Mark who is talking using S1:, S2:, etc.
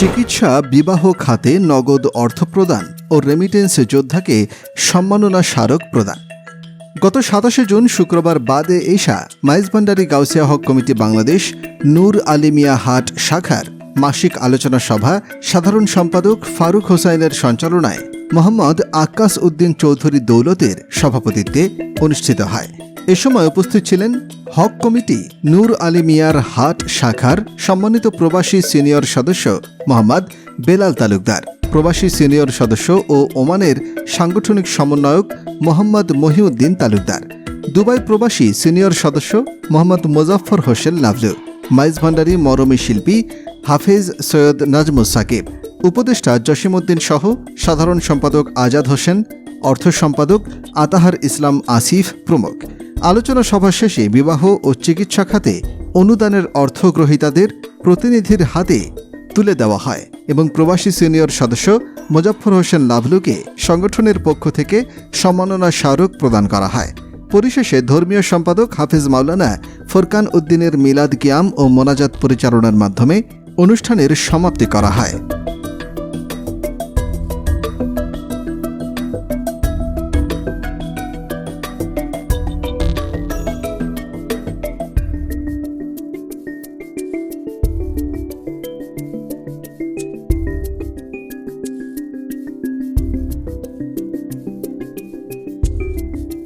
S1: চিকিৎসা বিবাহ খাতে নগদ অর্থ প্রদান ও রেমিটেন্স যোদ্ধাকে সম্মাননা স্মারক প্রদান। গত সাতাশে জুন শুক্রবার বাদে এশা মাইজভান্ডারি গাউসিয়া হক কমিটি বাংলাদেশ নূর আলিমিয়া হাট শাখার মাসিক আলোচনা সভা সাধারণ সম্পাদক ফারুক হোসাইনের সঞ্চালনায় মোহাম্মদ আক্কাস উদ্দিন চৌধুরী দৌলতের সভাপতিত্বে অনুষ্ঠিত হয়। এ সময় উপস্থিত ছিলেন হক কমিটি নূর আলী মিয়ার হাট শাখার সম্মানিত প্রবাসী সিনিয়র সদস্য মোহাম্মদ বেলাল তালুকদার, প্রবাসী সিনিয়র সদস্য ও ওমানের সাংগঠনিক সমন্বয়ক মোহাম্মদ মহিউদ্দিন তালুকদার, দুবাই প্রবাসী সিনিয়র সদস্য মোহাম্মদ মোজাফফর হোসেন লাভলু, মাইজ ভান্ডারী মরমী শিল্পী হাফেজ সৈয়দ নাজমুস সাকিব, উপদেষ্টা জসিমউদ্দিন সহ সাধারণ সম্পাদক আজাদ হোসেন, অর্থ সম্পাদক আতাহার ইসলাম আসিফ প্রমুখ। আলোচনা সভা শেষে বিবাহ ও চিকিৎসা খাতে অনুদানের অর্থ গ্রহীতাদের প্রতিনিধির হাতে তুলে দেওয়া হয় এবং প্রবাসী সিনিয়র সদস্য মোজাফফর হোসেন লাভলুকে সংগঠনের পক্ষ থেকে সম্মাননা স্মারক প্রদান করা হয়। পরিশেষে ধর্মীয় সম্পাদক হাফিজ মাওলানা ফোরকান উদ্দিনের মিলাদ কিয়াম ও মোনাজাত পরিচালনার মাধ্যমে অনুষ্ঠানের সমাপ্তি করা হয়।